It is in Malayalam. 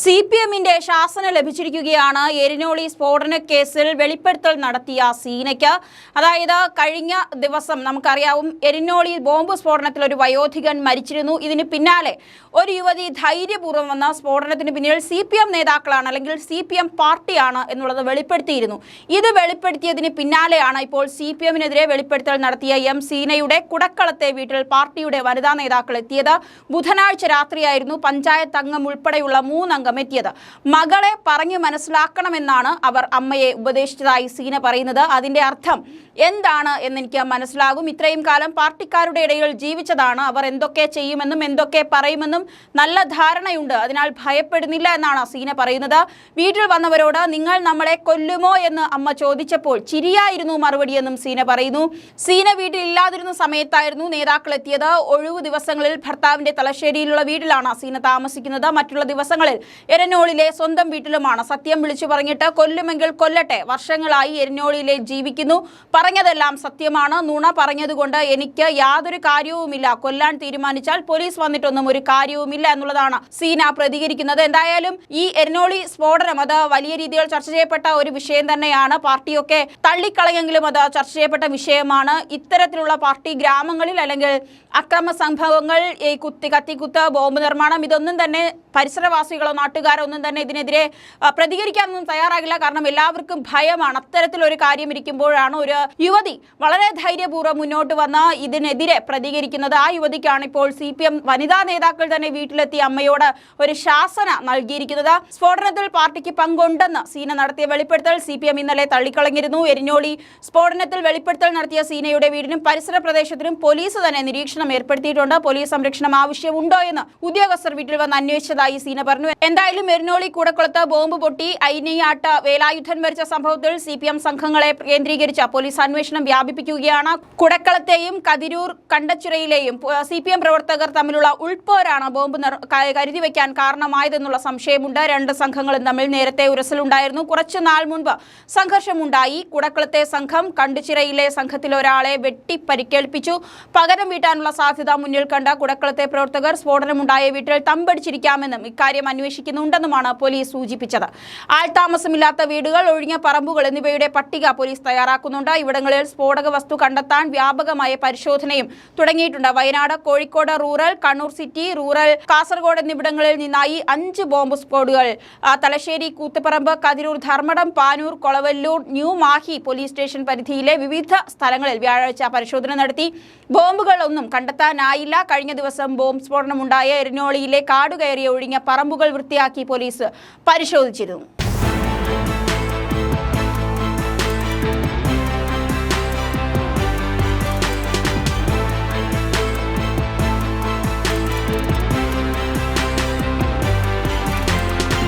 സി പി എമ്മിന്റെ ശാസന ലഭിച്ചിരിക്കുകയാണ്. എരിനോളി സ്ഫോടന കേസിൽ വെളിപ്പെടുത്തൽ നടത്തിയ സീനയ്ക്ക്. അതായത് കഴിഞ്ഞ ദിവസം നമുക്കറിയാവും എരിനോളി ബോംബ് സ്ഫോടനത്തിൽ ഒരു വയോധികൻ മരിച്ചിരുന്നു. ഇതിന് പിന്നാലെ ഒരു യുവതി ധൈര്യപൂർവം വന്ന സ്ഫോടനത്തിന് പിന്നിൽ സി പി എം നേതാക്കളാണ് അല്ലെങ്കിൽ സി പി എം പാർട്ടിയാണ് എന്നുള്ളത് വെളിപ്പെടുത്തിയിരുന്നു. ഇത് വെളിപ്പെടുത്തിയതിന് പിന്നാലെയാണ് ഇപ്പോൾ സി പി എമ്മിനെതിരെ വെളിപ്പെടുത്തൽ നടത്തിയ എം സീനയുടെ കുടക്കളത്തെ വീട്ടിൽ പാർട്ടിയുടെ വനിതാ നേതാക്കൾ എത്തിയത്. ബുധനാഴ്ച രാത്രിയായിരുന്നു. പഞ്ചായത്ത് അംഗം ഉൾപ്പെടെയുള്ള മൂന്നംഗം എത്തിയത് മകളെ പറഞ്ഞു മനസ്സിലാക്കണമെന്നാണ് അവർ അമ്മയെ ഉപദേശിച്ചതായി സീന പറയുന്നത്. അതിന്റെ അർത്ഥം എന്താണ് എന്നെനിക്ക് മനസ്സിലാകും. ഇത്രയും കാലം പാർട്ടിക്കാരുടെ ഇടയിൽ ജീവിച്ചതാണ്. അവർ എന്തൊക്കെ ചെയ്യുമെന്നും എന്തൊക്കെ പറയുമെന്നും നല്ല ധാരണയുണ്ട്. അതിനാൽ ഭയപ്പെടുന്നില്ല എന്നാണ് സീന പറയുന്നത്. വീട്ടിൽ വന്നവരോട് നിങ്ങൾ നമ്മളെ കൊല്ലുമോ? എന്ന് അമ്മ ചോദിച്ചപ്പോൾ ചിരിയായിരുന്നു മറുപടിയെന്നും സീന പറയുന്നു. സീന വീട്ടിൽ ഇല്ലാതിരുന്ന സമയത്തായിരുന്നു നേതാക്കൾ എത്തിയത്. ഒഴിവു ദിവസങ്ങളിൽ ഭർത്താവിന്റെ തലശ്ശേരിയിലുള്ള വീട്ടിലാണ് സീന താമസിക്കുന്നത്. മറ്റുള്ള ദിവസങ്ങളിൽ എരനോളിലെ സ്വന്തം വീട്ടിലുമാണ്. സത്യം വിളിച്ചു പറഞ്ഞിട്ട് കൊല്ലുമെങ്കിൽ കൊല്ലട്ടെ. വർഷങ്ങളായി എരനോളിയിലെ ജീവിക്കുന്നു. പറഞ്ഞതെല്ലാം സത്യമാണ്. നുണ പറഞ്ഞതുകൊണ്ട് എനിക്ക് യാതൊരു കാര്യവുമില്ല. കൊല്ലാൻ തീരുമാനിച്ചാൽ പോലീസ് വന്നിട്ടൊന്നും ഒരു കാര്യവുമില്ല എന്നുള്ളതാണ് സീന പ്രതികരിക്കുന്നത്. എന്തായാലും ഈ എരനോളി സ്ഫോടനം അത് വലിയ രീതിയിൽ ചർച്ച ചെയ്യപ്പെട്ട ഒരു വിഷയം തന്നെയാണ്. പാർട്ടിയൊക്കെ തള്ളിക്കളയെങ്കിലും അത് ചർച്ച ചെയ്യപ്പെട്ട വിഷയമാണ്. ഇത്തരത്തിലുള്ള പാർട്ടി ഗ്രാമങ്ങളിൽ അല്ലെങ്കിൽ അക്രമ സംഭവങ്ങൾ ഈ കുത്തി കത്തിക്കുത്ത് ബോംബ് നിർമ്മാണം ഇതൊന്നും തന്നെ പരിസരവാസികളോ നാട്ടുകാരോ ഒന്നും തന്നെ ഇതിനെതിരെ പ്രതികരിക്കാനൊന്നും തയ്യാറാകില്ല. കാരണം എല്ലാവർക്കും ഭയമാണ്. അത്തരത്തിലൊരു കാര്യം ഇരിക്കുമ്പോഴാണ് ഒരു യുവതി വളരെ ധൈര്യപൂർവം മുന്നോട്ട് വന്ന് ഇതിനെതിരെ പ്രതികരിക്കുന്നത്. ആ യുവതിക്കാണ് ഇപ്പോൾ സി പി എം വനിതാ നേതാക്കൾ തന്നെ വീട്ടിലെത്തി അമ്മയോട് ഒരു ശാസന നൽകിയിരിക്കുന്നത്. സ്ഫോടനത്തിൽ പാർട്ടിക്ക് പങ്കുണ്ടെന്ന് സീന നടത്തിയ വെളിപ്പെടുത്തൽ. സി പി എം ഇന്നലെ തള്ളിക്കളഞ്ഞിരുന്നു. എരിഞ്ഞോളി സ്ഫോടനത്തിൽ വെളിപ്പെടുത്തൽ നടത്തിയ സീനയുടെ വീടിനും പരിസര പ്രദേശത്തിനും പോലീസ് തന്നെ നിരീക്ഷണം ഏർപ്പെടുത്തിയിട്ടുണ്ട്? പോലീസ് സംരക്ഷണം ആവശ്യമുണ്ടോ എന്ന് ഉദ്യോഗസ്ഥർ വീട്ടിൽ വന്ന് അന്വേഷിച്ചതായി സീന പറഞ്ഞു. എന്തായാലും എരിഞ്ഞോളി കൂടക്കുളത്ത് ബോംബ് പൊട്ടി ഐനയാട്ട് വേലായുധൻ മരിച്ച സംഭവത്തിൽ സി പി എം സംഘങ്ങളെ കേന്ദ്രീകരിച്ച പോലീസ് അന്വേഷണം വ്യാപിപ്പിക്കുകയാണ്. കുടക്കളത്തെയും കതിരൂർ കണ്ടച്ചിറയിലെയും സി പി എം പ്രവർത്തകർ തമ്മിലുള്ള ഉൾപ്പോരാണ് ബോംബ് കരുതി വയ്ക്കാൻ കാരണമായതെന്നുള്ള സംശയമുണ്ട്. രണ്ട് സംഘങ്ങളും തമ്മിൽ നേരത്തെ ഉരസലുണ്ടായിരുന്നു. കുറച്ചു നാൾ മുൻപ് സംഘർഷമുണ്ടായി. കുടക്കളത്തെ സംഘം കണ്ടുചിറയിലെ സംഘത്തിലൊരാളെ വെട്ടി പരിക്കേൽപ്പിച്ചു പകരം വീട്ടാനുള്ള സാധ്യത മുന്നിൽ കണ്ട കുടക്കളത്തെ പ്രവർത്തകർ സ്ഫോടനമുണ്ടായ വീട്ടിൽ തമ്പടിച്ചിരിക്കാമെന്നും ഇക്കാര്യം അന്വേഷിക്കുന്നുണ്ടെന്നുമാണ് പോലീസ് സൂചിപ്പിച്ചത്. ആൾതാമസമില്ലാത്ത വീടുകൾ ഒഴിഞ്ഞ പറമ്പുകൾ എന്നിവയുടെ പട്ടിക പോലീസ് തയ്യാറാക്കുന്നുണ്ട്. ഇവിടങ്ങളിൽ സ്ഫോടക വസ്തു കണ്ടെത്താൻ വ്യാപകമായ പരിശോധനയും തുടങ്ങിയിട്ടുണ്ട്. Wayanad Kozhikode rural Kannur city rural Kasaragod എന്നിവിടങ്ങളിൽ നിന്നായി അഞ്ച് bomb സ്ക്വാഡുകൾ Thalassery Koothuparamba Kathirur Dharmadam Panoor Kolavallur new Mahe police station പരിധിയിലെ വിവിധ സ്ഥലങ്ങളിൽ വ്യാഴാഴ്ച പരിശോധന നടത്തി. ബോംബുകളൊന്നും കണ്ടെത്താനായില്ല. കഴിഞ്ഞ ദിവസം ബോംബ് സ്ഫോടനമുണ്ടായ എരിനോളിയിലെ കാടുകയറിയ ഒഴിഞ്ഞ പറമ്പുകൾ വൃത്തിയാക്കി പോലീസ് പരിശോധിച്ചിരുന്നു.